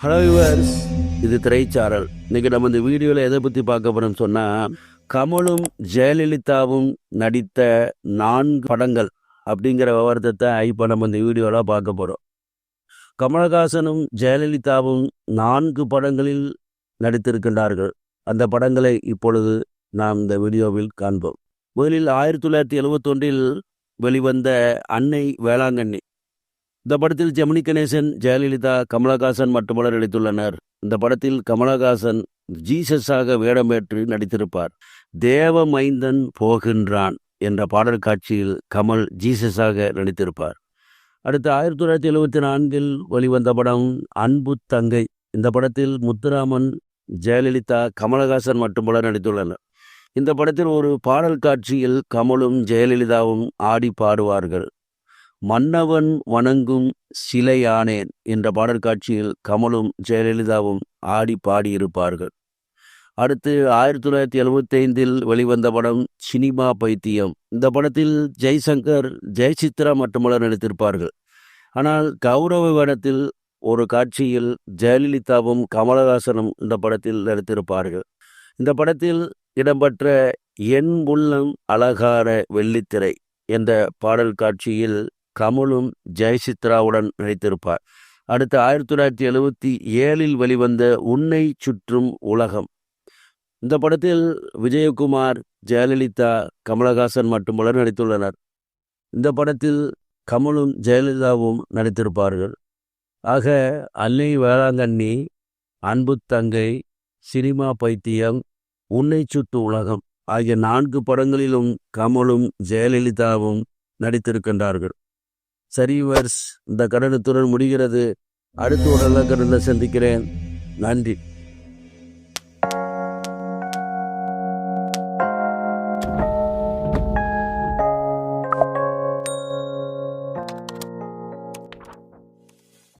Hello yours இது திரைச்சாரல். இன்னைக்கு நம்ம இந்த வீடியோவில் எதை பற்றி பார்க்க போகிறோம்னு சொன்னால் கமலும் ஜெயலலிதாவும் நடித்த நான்கு படங்கள் அப்படிங்கிற விவரத்தை இப்போ நம்ம இந்த வீடியோவில் பார்க்க போகிறோம் கமலஹாசனும் ஜெயலலிதாவும் நான்கு படங்களில் நடித்திருக்கின்றார்கள். அந்த படங்களை இப்பொழுது நாம் இந்த வீடியோவில் காண்போம். முதலில் ஆயிரத்தி தொள்ளாயிரத்தி எழுவத்தொன்றில் வெளிவந்த அன்னை வேளாங்கண்ணி. இந்த படத்தில் ஜெமினி கணேசன் ஜெயலலிதா கமலஹாசன் மட்டுமல்ல நடித்துள்ளனர். இந்த படத்தில் கமலஹாசன் ஜீசஸாக வேடமேற்று நடித்திருப்பார். தேவ மைந்தன் போகின்றான் என்ற பாடல் காட்சியில் கமல் ஜீசஸாக நடித்திருப்பார். அடுத்து ஆயிரத்தி தொள்ளாயிரத்தி எழுபத்தி நான்கில் வெளிவந்த படம் அன்பு தங்கை இந்த படத்தில் முத்துராமன் ஜெயலலிதா கமலஹாசன் மட்டுமல்ல நடித்துள்ளனர். இந்த படத்தில் ஒரு பாடல் காட்சியில் கமலும் ஜெயலலிதாவும் ஆடி பாடுவார்கள். மன்னவன் வணங்கும் சிலையானேன் என்ற பாடல் காட்சியில் கமலும் ஜெயலலிதாவும் ஆடி பாடியிருப்பார்கள். அடுத்து ஆயிரத்தி தொள்ளாயிரத்தி எழுபத்தைந்தில் வெளிவந்த படம் சினிமா பைத்தியம். இந்த படத்தில் ஜெய்சங்கர் ஜெயசித்ரா மட்டுமல்ல நடித்திருப்பார்கள். ஆனால் கௌரவ வேடத்தில் ஒரு காட்சியில் ஜெயலலிதாவும் கமலஹாசனும் இந்த படத்தில் நடித்திருப்பார்கள். இந்த படத்தில் இடம்பெற்ற என் உள்ளம் அழகார வெள்ளித்திரை என்ற பாடல் காட்சியில் கமலும் ஜெயசித்ராவுடன் நடித்திருப்பார். அடுத்து ஆயிரத்தி தொள்ளாயிரத்தி எழுபத்தி ஏழில் வெளிவந்த உன்னை சுற்றும் உலகம். இந்த படத்தில் விஜயகுமார் ஜெயலலிதா கமலஹாசன் மட்டுமல்ல நடித்துள்ளனர். இந்த படத்தில் கமலும் ஜெயலலிதாவும் நடித்திருப்பார்கள். ஆக அன்னை வேளாங்கண்ணி அன்பு தங்கை சினிமா பைத்தியம் உன்னை சுற்று உலகம் ஆகிய நான்கு படங்களிலும் கமலும் ஜெயலலிதாவும் நடித்திருக்கின்றார்கள். சரி வர்ஸ் இந்த கடனத்துடன் முடிகிறது. அடுத்து ஒரு நல்ல கடனை சந்திக்கிறேன். நன்றி.